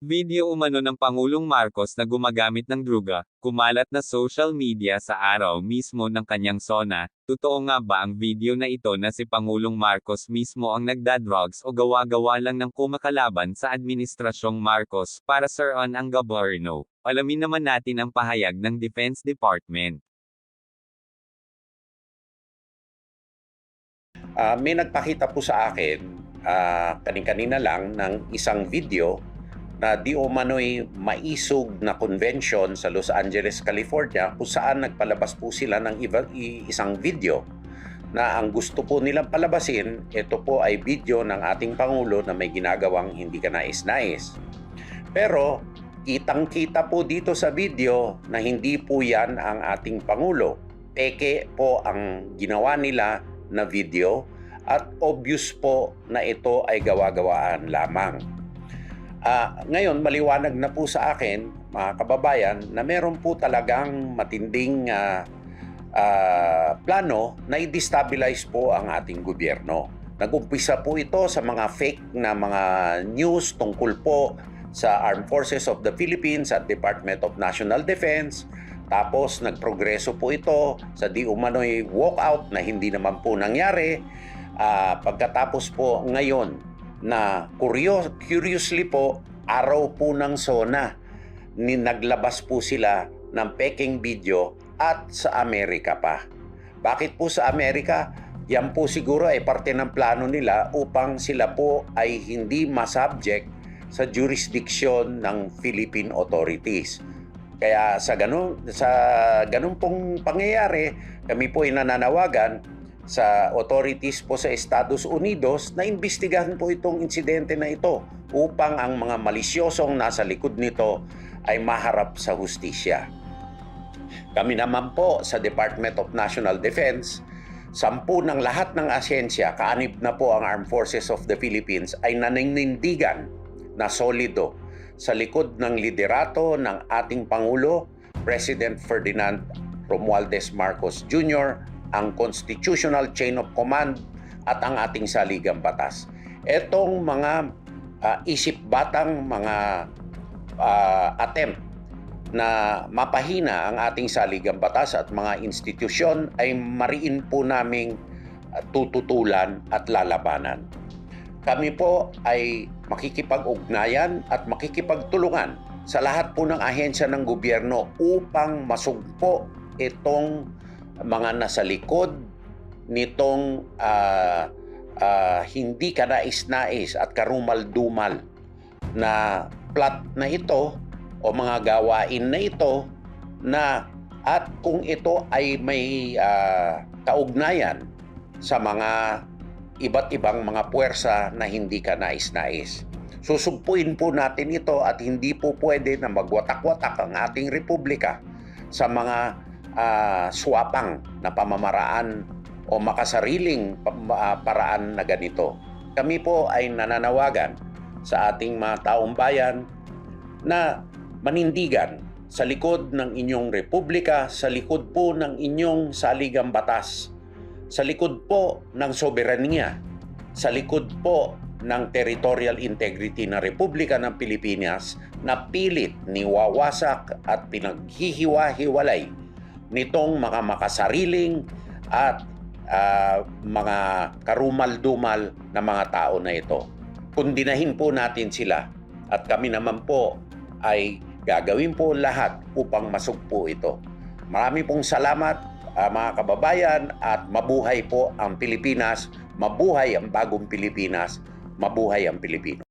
Video umano ng Pangulong Marcos na gumagamit ng druga, kumalat na social media sa araw mismo ng kanyang sona. Totoo nga ba ang video na ito na si Pangulong Marcos mismo ang nagdadrugs o gawa-gawa lang ng kumakalaban sa Administrasyong Marcos para on ang gobyerno? Alamin naman natin ang pahayag ng Defense Department. Ah, may nagpakita po sa akin ah, kanin-kanina lang ng isang video na di umano'y maisog na convention sa Los Angeles, California kung saan nagpalabas po sila ng iba, isang video na ang gusto po nilang palabasin, ito po ay video ng ating Pangulo na may ginagawang hindi ka nais-nais. Pero kitang-kita po dito sa video na hindi po yan ang ating Pangulo. Peke po ang ginawa nila na video at obvious po na ito ay gawa-gawaan lamang. Ah, ngayon, maliwanag na po sa akin, mga kababayan, na meron po talagang matinding ah, ah, plano na i-destabilize po ang ating gobyerno. Nag-umpisa po ito sa mga fake na mga news tungkol po sa Armed Forces of the Philippines at Department of National Defense. Tapos nagprogreso po ito sa di umano'y walkout na hindi naman po nangyari. Ah, pagkatapos po ngayon na curious, curiously po, araw po ng SONA, ni naglabas po sila ng peking video at sa Amerika pa. Bakit po sa Amerika? Yan po siguro ay parte ng plano nila upang sila po ay hindi masubject sa jurisdiction ng Philippine authorities. Kaya sa ganun, sa ganun pong pangyayari, kami po ay nananawagan sa authorities po sa Estados Unidos na imbestigahan po itong insidente na ito upang ang mga malisyosong nasa likod nito ay maharap sa hustisya. Kami naman po sa Department of National Defense, sampu ng lahat ng asensya, kaanib na po ang Armed Forces of the Philippines ay naninindigan na solido sa likod ng liderato ng ating Pangulo, President Ferdinand Romualdez Marcos Jr., ang constitutional chain of command at ang ating saligang batas. Etong mga ah, isip batang mga ah, attempt na mapahina ang ating saligang batas at mga institusyon ay mariin po naming ah, tututulan at lalabanan. Kami po ay makikipag-ugnayan at makikipagtulungan sa lahat po ng ahensya ng gobyerno upang masugpo itong mga nasa likod nitong ah, ah, hindi ka nais-nais at karumal-dumal na plot na ito o mga gawain na ito na at kung ito ay may ah, kaugnayan sa mga iba't ibang mga puwersa na hindi ka nais-nais. Susugpuin po natin ito at hindi po pwede na magwatak-watak ang ating republika sa mga ah, swapang na pamamaraan o makasariling ah, paraan na ganito. Kami po ay nananawagan sa ating mga taong bayan na manindigan sa likod ng inyong republika, sa likod po ng inyong saligang batas, sa likod po ng soberanya, sa likod po ng territorial integrity ng Republika ng Pilipinas na pilit niwawasak at pinaghihiwa-hiwalay nitong mga makasariling at ah, mga karumal-dumal na mga tao na ito. Kundinahin po natin sila at kami naman po ay gagawin po lahat upang masugpo ito. Marami pong salamat ah, mga kababayan at mabuhay po ang Pilipinas, mabuhay ang bagong Pilipinas, mabuhay ang Pilipino.